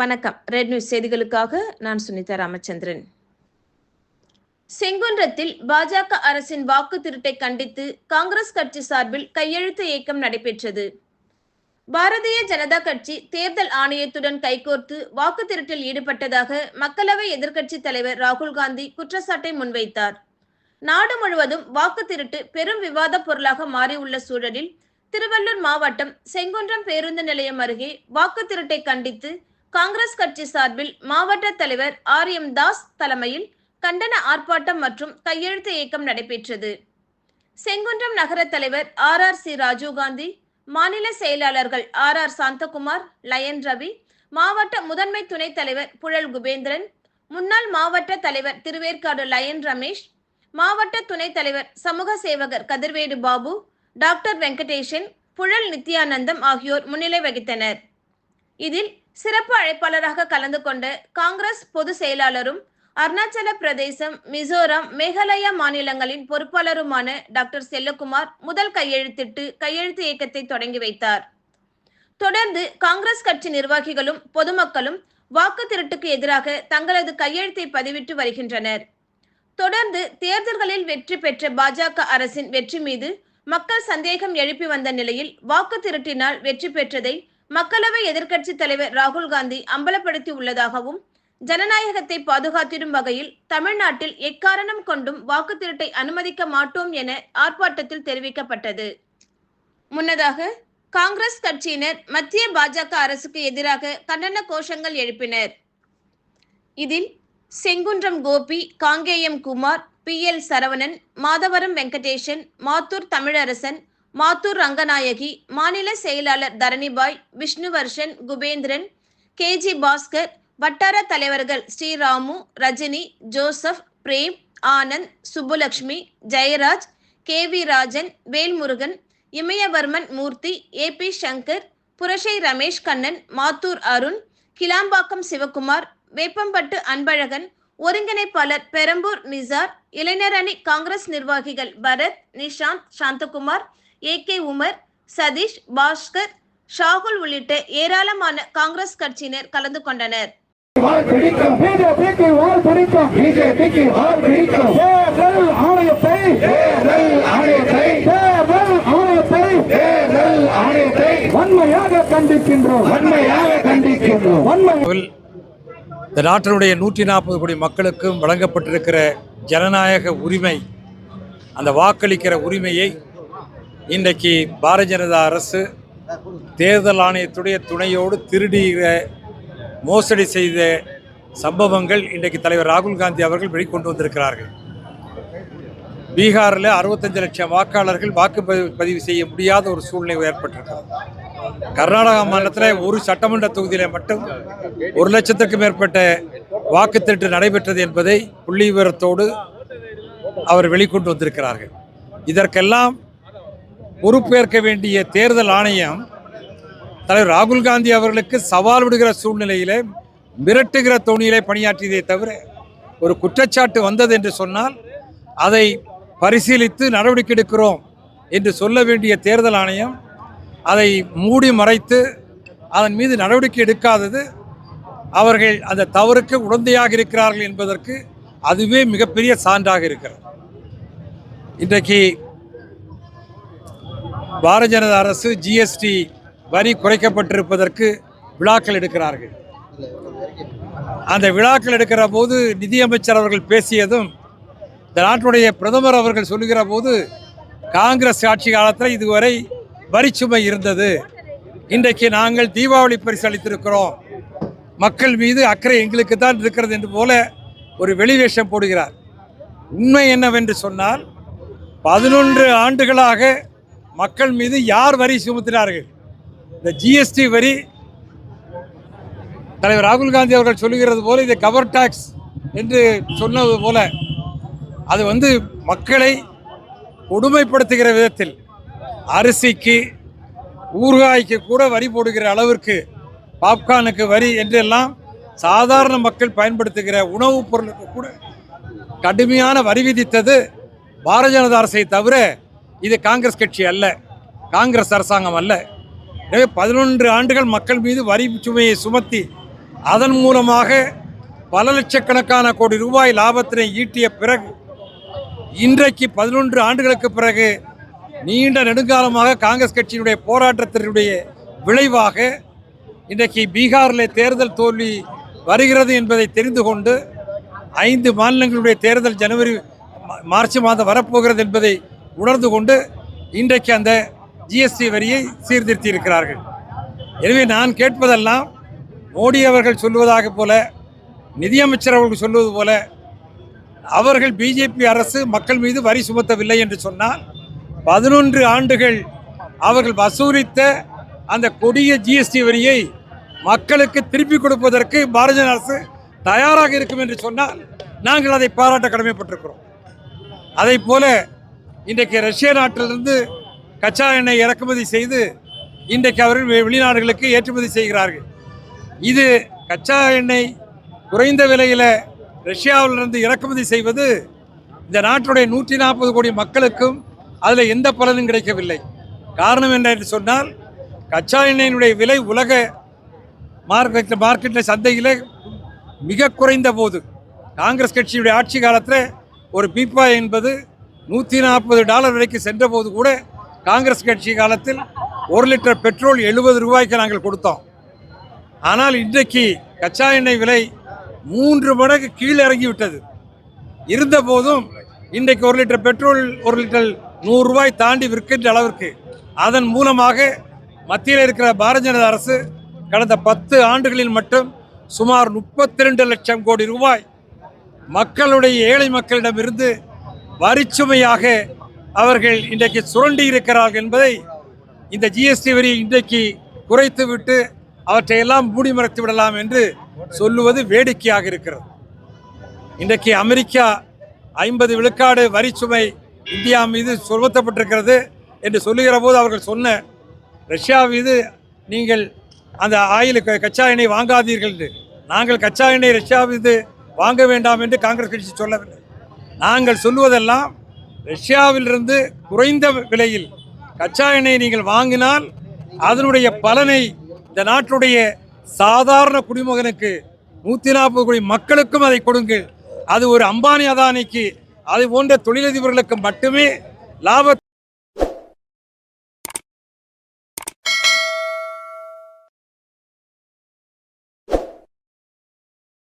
வணக்கம். Red news செய்திகளுக்காக நான் சுனிதா ராமச்சந்திரன். செங்குன்றத்தில் பாஜக அரசின் வாக்கு திருட்டை கண்டித்து காங்கிரஸ் கட்சி சார்பில் கையெழுத்து இயக்கம் நடைபெற்றது. பாரதிய ஜனதா கட்சி தேர்தல் ஆணையத்துடன் கைகோர்த்து வாக்கு திருட்டில் ஈடுபட்டதாக மக்களவை எதிர்க்கட்சி தலைவர் ராகுல் காந்தி குற்றச்சாட்டை முன்வைத்தார். நாடு முழுவதும் வாக்கு திருட்டு பெரும் விவாத பொருளாக மாறியுள்ள சூழலில் திருவள்ளூர் மாவட்டம் செங்குன்றம் பேருந்து நிலையம் அருகே வாக்கு திருட்டை கண்டித்து காங்கிரஸ் கட்சி சார்பில் மாவட்ட தலைவர் ஆர் எம் தாஸ் தலைமையில் கண்டன ஆர்ப்பாட்டம் மற்றும் கையெழுத்து இயக்கம் நடைபெற்றது. செங்குன்றம் நகர தலைவர் ஆர் ஆர் சி ராஜீவ்காந்தி மாநில செயலாளர்கள் R R Santhakumar lion Ravi மாவட்ட முதன்மை துணைத் தலைவர் புழல் குபேந்திரன் முன்னாள் மாவட்ட தலைவர் திருவேற்காடு லயன் ரமேஷ் மாவட்ட துணைத் தலைவர் சமூக சேவகர் கதிர்வேடு பாபு டாக்டர் வெங்கடேஷன் புழல் நித்யானந்தம் ஆகியோர் முன்னிலை வகித்தனர். இதில் சிறப்பு அழைப்பாளராக கலந்து கொண்ட காங்கிரஸ் பொதுச் செயலாளரும் அருணாச்சல பிரதேசம் மிசோரம் மேகாலயா மாநிலங்களின் பொறுப்பாளருமான டாக்டர் செல்லகுமார் முதல் கையெழுத்திட்டு கையெழுத்து இயக்கத்தை தொடங்கி வைத்தார். தொடர்ந்து காங்கிரஸ் கட்சி நிர்வாகிகளும் பொதுமக்களும் வாக்கு திருட்டுக்கு எதிராக தங்களது கையெழுத்தை பதிவிட்டு வருகின்றனர். தொடர்ந்து தேர்தல்களில் வெற்றி பெற்ற பாஜக அரசின் வெற்றி மீது மக்கள் சந்தேகம் எழுப்பி வந்த நிலையில் வாக்கு திருட்டினால் வெற்றி பெற்றதை மக்களவை எதிர்க்கட்சி தலைவர் ராகுல் காந்தி அம்பலப்படுத்தி உள்ளதாகவும் ஜனநாயகத்தை பாதுகாத்திடும் வகையில் தமிழ்நாட்டில் எக்காரணம் கொண்டும் வாக்கு திருட்டை அனுமதிக்க மாட்டோம் என ஆர்ப்பாட்டத்தில் தெரிவிக்கப்பட்டது. முன்னதாக காங்கிரஸ் கட்சியினர் மத்திய பாஜக அரசுக்கு எதிராக கண்டன கோஷங்கள் எழுப்பினர். இதில் செங்குன்றம் கோபி காங்கேயம் குமார் பி எல் சரவணன் மாதவரம் வெங்கடேசன் மாத்தூர் தமிழரசன் மாத்தூர் ரங்கநாயகி மாநில செயலாளர் தரணிபாய் விஷ்ணுவர்ஷன் குபேந்திரன் கேஜி பாஸ்கர் வட்டார தலைவர்கள் Sriramu Rajini Joseph Prem Anand Subbulakshmi Jayaraj K V Rajan Velmurugan Imayavarman Murthy A P Shankar Purasai Ramesh Kannan Mathur Arun Kilambakkam Sivakumar Veppampattu Anbazhagan ஒருங்கிணைப்பாளர் பெரம்பூர் நிசார் இளைஞர் அணி காங்கிரஸ் நிர்வாகிகள் பரத் நிஷாந்த் சாந்தகுமார் ஏ கே உமர் சதீஷ் பாஸ்கர் ஷாகுல் உள்ளிட்ட ஏராளமான காங்கிரஸ் கட்சியினர் கலந்து கொண்டனர். வன்மையாக கண்டிக்கின்றோம். வன்மையாக கண்டிக்கின்றோம். வன்மை இந்த நாட்டினுடைய நூற்றி நாற்பது கோடி மக்களுக்கும் வழங்கப்பட்டிருக்கிற ஜனநாயக உரிமை அந்த வாக்களிக்கிற உரிமையை இன்றைக்கு பாரதிய ஜனதா அரசு தேர்தல் ஆணையத்துடைய துணையோடு திருடுகிற மோசடி செய்த சம்பவங்கள் இன்றைக்கு தலைவர் ராகுல் காந்தி அவர்கள் வெளிக்கொண்டு வந்திருக்கிறார்கள். பீகாரில் அறுபத்தஞ்சு லட்சம் வாக்காளர்கள் வாக்குப்பதிவு பதிவு செய்ய முடியாத ஒரு சூழ்நிலை ஏற்பட்டிருக்கிறது. கர்நாடகா மாநிலத்தில் ஒரு சட்டமன்ற தொகுதியில் மட்டும் ஒரு லட்சத்திற்கும் மேற்பட்ட வாக்கு திருட்டு நடைபெற்றது என்பதை புள்ளி விவரத்தோடு அவர் வெளிக்கொண்டு வந்திருக்கிறார்கள். இதற்கெல்லாம் பொறுப்பேற்க வேண்டிய தேர்தல் ஆணையம் தலைவர் ராகுல் காந்தி அவர்களுக்கு சவால் விடுகிற சூழ்நிலையிலே மிரட்டுகிற தொனியிலே பணியாற்றியதை தவிர ஒரு குற்றச்சாட்டு வந்தது என்று சொன்னால் அதை பரிசீலித்து நடவடிக்கை எடுக்கிறோம் என்று சொல்ல வேண்டிய தேர்தல் ஆணையம் அதை மூடி மறைத்து அதன் மீது நடவடிக்கை எடுக்காதது அவர்கள் அந்த தவறுக்கு உடந்தையாக இருக்கிறார்கள் என்பதற்கு அதுவே மிகப்பெரிய சான்றாக இருக்கிறது. இன்றைக்கு பாரதிய ஜனதா அரசு ஜிஎஸ்டி வரி குறைக்கப்பட்டிருப்பதற்கு விழாக்கள் எடுக்கிறார்கள். அந்த விழாக்கள் எடுக்கிற போது நிதியமைச்சர் அவர்கள் பேசியதும் இந்த நாட்டுடைய பிரதமர் அவர்கள் சொல்லுகிற போது காங்கிரஸ் ஆட்சி காலத்தில் இதுவரை வரிச்சுமை இருந்தது. இன்றைக்கு நாங்கள் தீபாவளி பரிசு அளித்திருக்கிறோம். மக்கள் மீது அக்கறை எங்களுக்கு தான் இருக்கிறது என்று போல ஒரு வெளிவேஷம் போடுகிறார். உண்மை என்னவென்று சொன்னால் பதினொன்று ஆண்டுகளாக மக்கள் மீது யார் வரி சுமத்தினார்கள்? இந்த ஜிஎஸ்டி வரி தலைவர் ராகுல் காந்தி அவர்கள் சொல்லுகிறது போல இது கவர் டாக்ஸ் என்று சொன்னது போல அது வந்து மக்களை கொடுமைப்படுத்துகிற விதத்தில் அரிசிக்கு ஊறுகாய்க்கு கூட வரி போடுகிற அளவிற்கு பாப்கார்னுக்கு வரி என்றெல்லாம் சாதாரண மக்கள் பயன்படுத்துகிற உணவுப் பொருளுக்கு கூட கடுமையான வரி விதித்தது பாரதிய ஜனதா அரசை தவிர இது காங்கிரஸ் கட்சி அல்ல காங்கிரஸ் அரசாங்கம் அல்ல. எனவே பதினொன்று ஆண்டுகள் மக்கள் மீது வரி சுமையை சுமத்தி அதன் மூலமாக பல லட்சக்கணக்கான கோடி ரூபாய் லாபத்தினை ஈட்டிய பிறகு இன்றைக்கு பதினொன்று ஆண்டுகளுக்கு பிறகு நீண்ட நெடுங்காலமாக காங்கிரஸ் கட்சியினுடைய போராட்டத்தினுடைய விளைவாக இன்றைக்கு பீகாரில் தேர்தல் தோல்வி வருகிறது என்பதை தெரிந்து கொண்டு ஐந்து மாநிலங்களுடைய தேர்தல் ஜனவரி மா- மார்ச் மாதம் வரப்போகிறது என்பதை உணர்ந்து கொண்டு இன்றைக்கு அந்த ஜிஎஸ்டி வரியை சீர்திருத்தி இருக்கிறார்கள் எனவே நான் கேட்பதெல்லாம் மோடி அவர்கள் சொல்லுவதாக போல நிதியமைச்சர் அவர்கள் சொல்வது போல அவர்கள் பிஜேபி அரசு மக்கள் மீது வரி சுமத்தவில்லை என்று சொன்னால் பதினொன்று ஆண்டுகள் அவர்கள் வசூலித்த அந்த கொடிய ஜிஎஸ்டி வரியை மக்களுக்கு திருப்பி கொடுப்பதற்கு பாரதிய அரசு தயாராக இருக்கும் என்று சொன்னால் நாங்கள் அதை பாராட்ட கடமைப்பட்டிருக்கிறோம். அதை போல இன்றைக்கு ரஷ்ய நாட்டிலிருந்து கச்சா எண்ணெய் இறக்குமதி செய்து இன்றைக்கு அவர்கள் வெ- வெளிநாடுகளுக்கு ஏற்றுமதி செய்கிறார்கள். இது கச்சா எண்ணெய் குறைந்த விலையில் ரஷ்யாவிலிருந்து இறக்குமதி செய்வது இந்த நாட்டுடைய நூற்றி நாற்பது கோடி மக்களுக்கும் அதில் எந்த பலனும் கிடைக்கவில்லை. காரணம் என்ன என்று சொன்னால் கச்சா எண்ணெயினுடைய விலை உலக மார்க்கெட் மார்க்கெட்டில் சந்தையில் மிக குறைந்த போது காங்கிரஸ் கட்சியுடைய ஆட்சி காலத்தில் ஒரு பீப்பா என்பது நூற்றி நாற்பது டாலர் வரைக்கும் சென்றபோது கூட காங்கிரஸ் கட்சி காலத்தில் ஒரு லிட்டர் பெட்ரோல் எழுபது ரூபாய்க்கு நாங்கள் கொடுத்தோம். ஆனால் இன்றைக்கு கச்சா எண்ணெய் விலை மூன்று மடங்கு கீழே இறங்கிவிட்டது. இருந்தபோதும் இருந்த போதும் இன்றைக்கு ஒரு லிட்டர் பெட்ரோல் ஒரு லிட்டர் நூறு ரூபாய் தாண்டி விற்கின்ற அளவிற்கு. அதன் மூலமாக மத்தியில் இருக்கிற பாரதிய ஜனதா அரசு கடந்த பத்து ஆண்டுகளில் மட்டும் சுமார் முப்பத்தி ரெண்டு லட்சம் கோடி ரூபாய் மக்களுடைய ஏழை மக்களிடமிருந்து வரிச்சுமையாக அவர்கள் இன்றைக்கு சுரண்டி இருக்கிறார்கள் என்பதை இந்த ஜிஎஸ்டி வரி இன்றைக்கு குறைத்துவிட்டு அவற்றையெல்லாம் மூடி மறைத்து விடலாம் என்று சொல்லுவது வேடிக்கையாக இருக்கிறது. இன்றைக்கு அமெரிக்கா ஐம்பது விழுக்காடு வரிச்சுமை இந்தியா மீது சுமத்தப்பட்டிருக்கிறது என்று சொல்லுகிற போது அவர்கள் சொன்ன ரஷ்யா மீது நீங்கள் அந்த ஆயில் கச்சா எண்ணெய் வாங்காதீர்கள் என்று. நாங்கள் கச்சா எண்ணெய் ரஷ்யா மீது வாங்க வேண்டாம் என்று காங்கிரஸ் கட்சி சொல்லவில்லை. நாங்கள் சொல்லுவதெல்லாம் ரஷ்யாவிலிருந்து குறைந்த விலையில் கச்சா எண்ணெய் நீங்கள் வாங்கினால் அதனுடைய பலனை இந்த நாட்டுடைய சாதாரண குடிமகனுக்கு நூற்றி நாற்பது கோடி மக்களுக்கும் அதை கொடுங்கள். அது ஒரு அம்பானி அதானிக்கு அது போன்ற தொழிலதிபர்களுக்கு மட்டுமே லாப